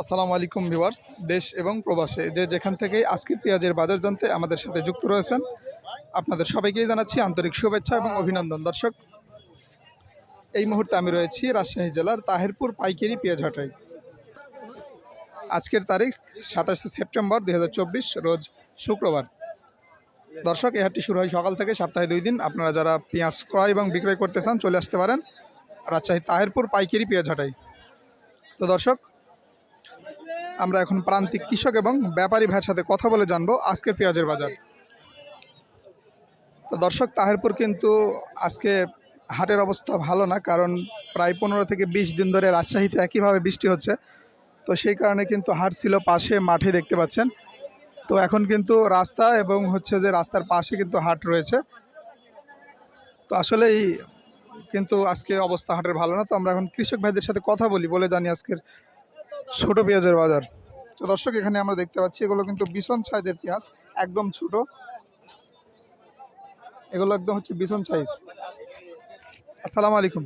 আসসালামু আলাইকুম ভিউয়ার্স, দেশ এবং প্রবাসে যে যেখান থেকেই আজকের পেঁয়াজের বাজার জানতে আমাদের সাথে যুক্ত রয়েছেন, আপনাদের সবাইকেই জানাচ্ছি আন্তরিক শুভেচ্ছা এবং অভিনন্দন। দর্শক, এই মুহূর্তে আমি রয়েছি রাজশাহী জেলার তাহেরপুর পাইকারি পেঁয়াজ হাটাই। আজকের তারিখ সাতাশে সেপ্টেম্বর দু হাজার চব্বিশ, রোজ শুক্রবার। দর্শক, এই হাটটি শুরু হয় সকাল থেকে সপ্তাহে দুই দিন। আপনারা যারা পেঁয়াজ ক্রয় এবং বিক্রয় করতে চান, চলে আসতে পারেন রাজশাহী তাহেরপুর পাইকারি পেঁয়াজ হাটাই। তো দর্শক আমরা এখন প্রান্তিক কৃষক এবং ব্যাপারী ভাইয়ের সাথে কথা বলে জানব আজকের পেঁয়াজের বাজার। তো দর্শক, তাহেরপুর কিন্তু আজকে হাটের অবস্থা ভালো না, কারণ প্রায় পনেরো থেকে বিশ দিন ধরে রাজশাহীতে একইভাবে বৃষ্টি হচ্ছে। তো সেই কারণে কিন্তু হাট ছিল পাশে, মাঠে দেখতে পাচ্ছেন। তো এখন কিন্তু রাস্তা এবং হচ্ছে যে রাস্তার পাশে কিন্তু হাট রয়েছে। তো আসলেই কিন্তু আজকে অবস্থা হাটের ভালো না। তো আমরা এখন কৃষক ভাইদের সাথে কথা বলি, বলে জানি আজকের ছোট পেঁয়াজের বাজার। তো দর্শক এখানে আমরা দেখতে পাচ্ছি এগুলো কিন্তু ভীষণ সাইজের পেঁয়াজ একদম ছোট। এগুলো একদম হচ্ছে ভীষণ সাইজ। আসসালামু আলাইকুম।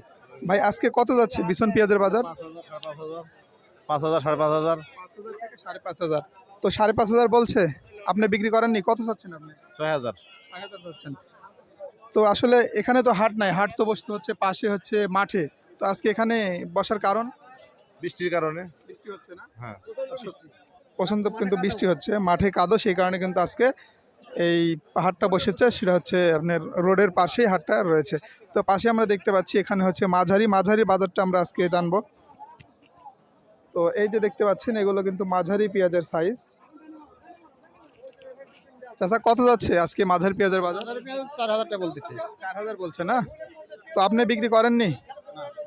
ভাই আজকে কত যাচ্ছে ভীষণ পেঁয়াজের বাজার? পাঁচ হাজার সাড়ে পাঁচ হাজার। পাঁচ হাজার থেকে সাড়ে পাঁচ হাজার। তো সাড়ে পাঁচ হাজার বলছে আপনি বিক্রি করেননি কত চাচ্ছেন আপনি? ছয় হাজার। ছয় হাজার চাচ্ছেন। তো আসলে এখানে তো হাট নাই হাট তো বসতে হচ্ছে পাশে হচ্ছে মাঠে। তো আজকে এখানে বসার কারণ? বৃষ্টির কারণে। বৃষ্টি হচ্ছে না? হ্যাঁ। পছন্দ কিন্তু বৃষ্টি হচ্ছে? মাঠে কাদো সেই কারণে কিন্তু আজকে এই হাটটা বসেছে। সেটা হচ্ছে আপনার রোডের পাশেই হাটটা রয়েছে। তো পাশে আমরা দেখতে পাচ্ছি এখানে হচ্ছে মাঝারি মাঝারি বাজারটা আমরা আজকে জানব। তো এই যে দেখতে পাচ্ছেন এগুলো কিন্তু মাঝারি পেঁয়াজের সাইজ চাচা কত যাচ্ছে আজকে মাঝারি পেঁয়াজের বাজার? চার হাজারটা বলতেছি। চার হাজার বলছে না? তো আপনি বিক্রি করেননি?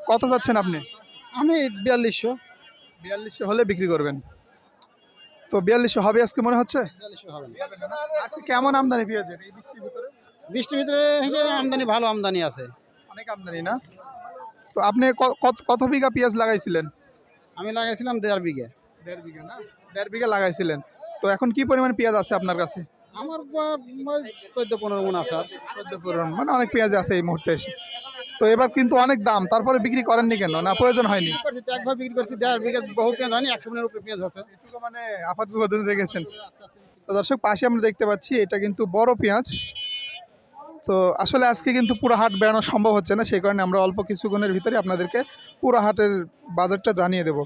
কত যাচ্ছেন আপনি? আমি বিয়াল্লিশশো। বিয়াল্লিশশো হলে বিক্রি করবেন। তো বিয়াল্লিশশো হবে আজকে মনে হচ্ছে? আজকে কেমন আমদানি পেঁয়াজের এই বৃষ্টির ভিতরে? বৃষ্টির ভিতরে আমদানি ভালো আমদানি আছে। অনেক আমদানি না? তো আপনি কত বিঘা পেঁয়াজ লাগাইছিলেন? আমি লাগাইছিলাম দেড় বিঘে। দেড় বিঘা না? দেড় বিঘা লাগাইছিলেন। তো এখন কি পরিমাণ পেঁয়াজ আছে আপনার কাছে? আমার চোদ্দ পনেরো মন আছে। চোদ্দ পরিমাণ মানে অনেক পেঁয়াজ আছে এই মুহূর্তে এসে। তো এবার কিন্তু অনেক দাম তারপরে বিক্রি করেননি কেন? না প্রয়োজন হয়নি। করছি একবার বিক্রি করছি দেড় বিঘে বহু পেঁয়াজ হয়নি একশো মনের উপরে পেঁয়াজ আছে। এটুকু মানে আপাত বিপদে রেখেছেন। তো দর্শক পাশে আমরা দেখতে পাচ্ছি এটা কিন্তু বড় পেঁয়াজ। তো আসলে আজকে কিন্তু পুরো হাট বেড়ানো সম্ভব হচ্ছে না সেই কারণে আমরা অল্প কিছুক্ষণের ভিতরে আপনাদেরকে পুরো হাটের বাজারটা জানিয়ে দেব।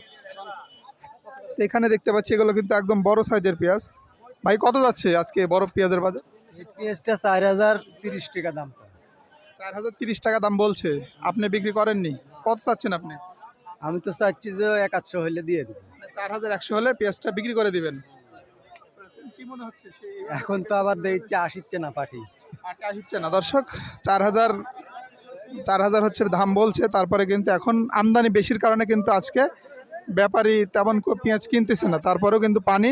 তো এখানে দেখতে পাচ্ছি এগুলো কিন্তু একদম বড় সাইজের পেঁয়াজ। ভাই কত যাচ্ছে আজকে বড় পেঁয়াজের বাজার? পেঁয়াজটা চার হাজার তিরিশ টাকা দাম। চার হাজার তিরিশ টাকা দাম বলছে। আপনি বিক্রি করেননি। কত চাচ্ছেন আপনি? আমি তো চাচ্ছি যে এক আটশো হইলে দিয়ে দেবো। চার হাজার একশো হলে পেঁয়াজটা বিক্রি করে দিবেন। কি মনে হচ্ছে এখন তো আবার দেখছি আসিচ্ছে না পাঠি। আটটা হিচ্ছে না। দর্শক চার হাজার চার হাজার হচ্ছে দাম বলছে। তারপরে কিন্তু এখন আমদানি বেশির কারণে কিন্তু আজকে ব্যাপারী তেমন পেঁয়াজ কিনতেছে না। তারপরেও কিন্তু পানি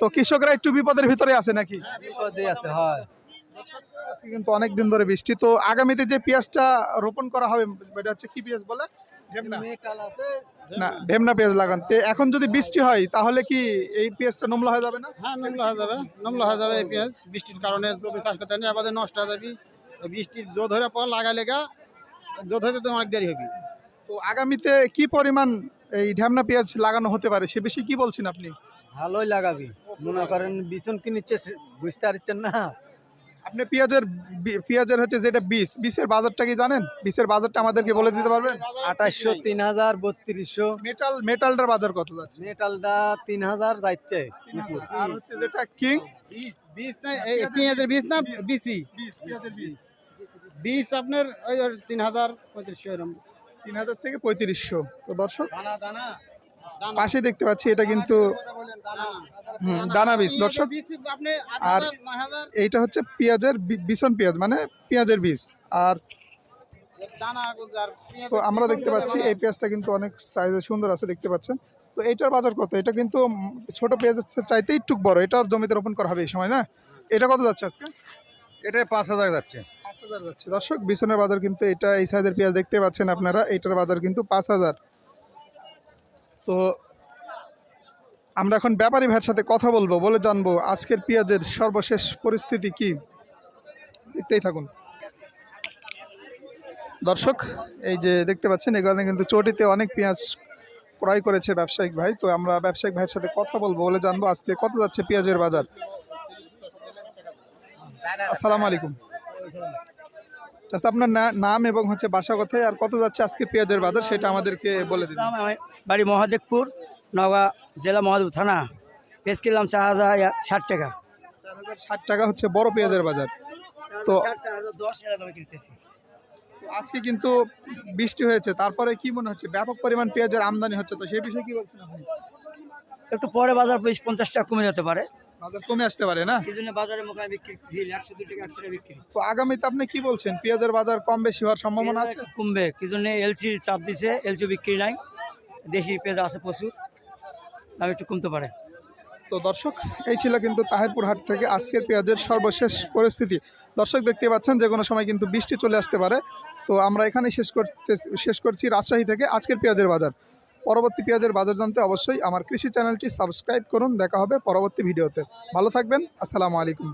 তো কৃষকরা একটু বিপদের ভিতরে আছে নাকি? বিপদে আছে হয়। আজকে কিন্তু অনেক দিন ধরে বৃষ্টি। তো আগামীতে যে পেঁয়াজটা রোপণ করা হবে এটা হচ্ছে কি পেঁয়াজ বলে? ঢেমনা মেটাল আছে না ঢেমনা পেঁয়াজ লাগান। তো এখন যদি বৃষ্টি হয় তাহলে কি এই পেঁয়াজটা নোমলা হয়ে যাবে না? হ্যাঁ নমলা হয়ে যাবে নমলা হয়ে যাবে এই পেঁয়াজ। বৃষ্টির কারণে জমি চাষ করতে নেই আবার নষ্ট হয়ে যাবি। এই বৃষ্টির জো ধরে পর লাগাই লেগা জো ধরতে তো অনেক দেরি হবে। তো আগামীতে কি পরিমাণ এই ঢেমনা পেঁয়াজ লাগানো হতে পারে? সে বিষয়ে কি বলছেন আপনি? ভালোই লাগাবি। মনে করেন বিছন কিনিচ্ছে বুঝতে পারছেন না। আপনি পেঁয়াজের পেঁয়াজের হচ্ছে যেটা বীজ বীজের বাজারটা কি জানেন? বীজের বাজারটা আমাদেরকে বলে দিতে পারবেন? আঠাশশো তিন হাজার বত্রিশশো। মেটাল মেটালটার বাজার কত যাচ্ছে? মেটালটা তিন হাজার যাচ্ছে আর হচ্ছে যেটা কিং? বীজ না এই পেঁয়াজের বীজ না? বিসি। বীজ আপনার ওই তিন হাজার পঁয়ত্রিশশো এরকম তিন হাজার থেকে পঁয়ত্রিশশো। তো দর্শক? দানা দানা। পাশে দেখতে পাচ্ছি এটা কিন্তু দানা। বীজ। দর্শক আর এইটা হচ্ছে পেঁয়াজের বিছন পেঁয়াজ মানে পেঁয়াজের বীজ। আর পেঁয়াজ তো আমরা দেখতে পাচ্ছি এই পেঁয়াজটা কিন্তু অনেক সাইজে সুন্দর আছে দেখতে পাচ্ছেন। তো এইটার বাজার কত? এটা কিন্তু ছোট পেঁয়াজের চাইতে একটু বড় এটার জমিতে রোপণ করা হবে এই সময় না? এটা কত যাচ্ছে আজকে? এটা পাঁচ হাজার যাচ্ছে। পাঁচ হাজার যাচ্ছে। দর্শক বিছনের বাজার কিন্তু এটা এই সাইজের পেঁয়াজ দেখতে পাচ্ছেন আপনারা এটার বাজার কিন্তু পাঁচ হাজার। তো আমরা এখন ব্যাপারী ভাইয়ের সাথে কথা বলব, বলে জানব আজকের পেঁয়াজের সর্বশেষ পরিস্থিতি কি। দেখতেই থাকুন। দর্শক, এই যে দেখতে পাচ্ছেন, এখানে কিন্তু চটিতে অনেক পেঁয়াজ ক্রয় করেছে ব্যবসায়িক ভাই, তো আমরা ব্যবসায়িক ভাইয়ের সাথে কথা বলব, বলে জানব আজকে কত যাচ্ছে পেঁয়াজের বাজার। আসসালামু আলাইকুম। আচ্ছা আপনার নাম এবং হচ্ছে বাসা কোথায় আর কত যাচ্ছে আজকে পেঁয়াজের বাজার সেটা আমাদেরকে বলে দিন। বাড়ি মহাদেবপুর নওগাঁ জেলা মহাদেব থানা। পেঁচ কিনলাম চার হাজার ষাট টাকা। চার হাজার ষাট টাকা হচ্ছে বড় পেঁয়াজের বাজার। তো আজকে কিন্তু বৃষ্টি হয়েছে তারপরে কি মনে হচ্ছে? ব্যাপক পরিমাণ পেঁয়াজের আমদানি হচ্ছে তো সেই বিষয়ে কি বলছেন আপনি? একটু পরে বাজার বিশ পঞ্চাশ টাকা কমে যেতে পারে। বাজার কমে আসতে পারে না? জন্য বাজারে মোকামে বিক্রি ভিড় একশো দুই টাকা একশো টাকা বিক্রি। তো আগামীতে আপনি কি বলছেন? পেঁয়াজের বাজার কম বেশি হওয়ার সম্ভাবনা আছে? কমবে কি জন্য এলসির চাপ দিছে এলসি বিক্রি নাই দেশি পেঁয়াজ আছে প্রচুর দাম একটু কমতে পারে। তো দর্শক এই ছিল কিন্তু তাহিরপুর হাট থেকে আজকের পেঁয়াজের সর্বশেষ পরিস্থিতি। দর্শক দেখতে পাচ্ছেন যে কোনো সময় কিন্তু বৃষ্টি চলে আসতে পারে। তো আমরা এখানেই শেষ করতে শেষ করছি রাজশাহী থেকে আজকের পেঁয়াজের বাজার। পরবর্তী পেঁয়াজের বাজার জানতে অবশ্যই আমার কৃষি চ্যানেলটি সাবস্ক্রাইব করুন। দেখা হবে পরবর্তী ভিডিওতে। ভালো থাকবেন। আসসালামু আলাইকুম।